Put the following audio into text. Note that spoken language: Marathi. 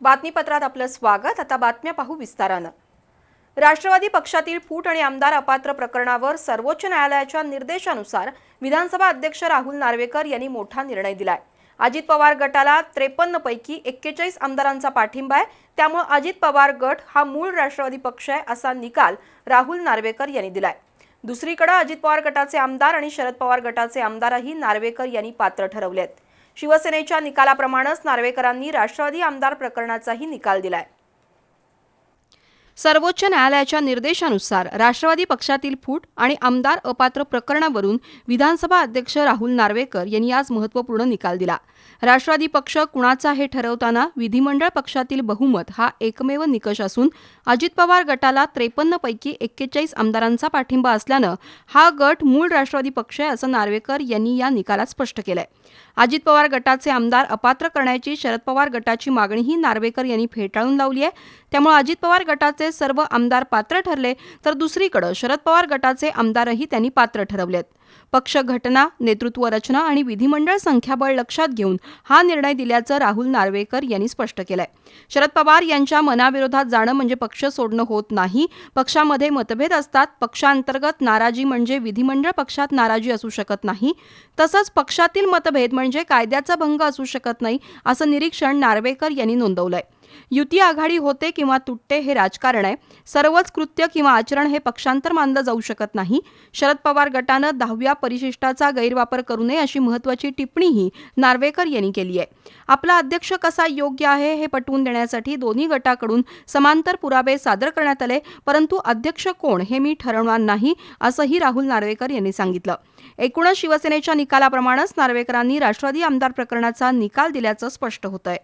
बातमीपत्रात आपलं स्वागत. आता बातम्या पाहू विस्तारानं. राष्ट्रवादी पक्षातील फूट आणि आमदार अपात्र प्रकरणावर सर्वोच्च न्यायालयाच्या निर्देशानुसार विधानसभा अध्यक्ष राहुल नार्वेकर यांनी मोठा निर्णय दिलाय. अजित पवार गटाला त्रेपन्न पैकी एक्केचाळीस आमदारांचा पाठिंबा आहे. त्यामुळे अजित पवार गट हा मूळ राष्ट्रवादी पक्ष आहे असा निकाल राहुल नार्वेकर यांनी दिलाय. दुसरीकडे अजित पवार गटाचे आमदार आणि शरद पवार गटाचे आमदारही नार्वेकर यांनी पात्र ठरवले आहेत शिवसेनेच्या निकालाप्रमाणेच नार्वेकरांनी राष्ट्रवादी आमदार प्रकरणाचाही निकाल दिलाय. सर्वोच्च न्यायालयाच्या निर्देशानुसार राष्ट्रवादी पक्षातील फूट आणि आमदार अपात्र प्रकरणावरून विधानसभा अध्यक्ष राहुल नार्वेकर यांनी आज महत्त्वपूर्ण निकाल दिला. राष्ट्रवादी पक्ष कुणाचा हे ठरवताना विधिमंडळ पक्षातील बहुमत हा एकमेव निकष असून अजित पवार गटाला त्रेपन्नपैकी एक्केचाळीस आमदारांचा पाठिंबा असल्यानं हा गट मूळ राष्ट्रवादी पक्ष आहे असं नार्वेकर यांनी या निकालात स्पष्ट केलंय. अजित पवार गटाचे आमदार अपात्र करण्याची शरद पवार गटाची मागणीही नार्वेकर यांनी फेटाळून लावली आहे. त्यामुळे अजित पवार गटाचे गटाचे सर्व आमदार पात्र ठरले तर दुसरीकडे शरद पवार गटाचे आमदारही त्यांनी पात्र ठरवलेत. पक्ष घटना नेतृत्व रचना आणि विधिमंडळ संख्याबळ लक्षात घेऊन हा निर्णय दिल्याचं राहुल नार्वेकर यांनी स्पष्ट केलंय. शरद पवार यांच्या मनाविरोधात जाणं म्हणजे पक्ष सोडणं होत नाही. पक्षामध्ये मतभेद असतात. पक्षांतर्गत नाराजी म्हणजे विधिमंडळ पक्षात नाराजी असू शकत नाही. तसंच पक्षातील मतभेद म्हणजे कायद्याचा भंग असू शकत नाही असं निरीक्षण नार्वेकर यांनी नोंदवलंय. युती आघाडी होते किंवा तुटते हे राजकारण आहे. सर्वच कृत्य किंवा आचरण हे पक्षांतर मानलं जाऊ शकत नाही. शरद पवार गटानं दहाव्या परिशिष्टाचा गैरवापर करू नये अशी महत्वाची टिप्पणीही नार्वेकर यांनी केली आहे. आपला अध्यक्ष कसा योग्य आहे हे पटवून देण्यासाठी दोन्ही गटाकडून समांतर पुरावे सादर करण्यात आले परंतु अध्यक्ष कोण हे मी ठरवणार नाही असंही राहुल नार्वेकर यांनी सांगितलं. एकूणच शिवसेनेच्या निकालाप्रमाणेच नार्वेकरांनी राष्ट्रवादी आमदार प्रकरणाचा निकाल दिल्याचं स्पष्ट होत आहे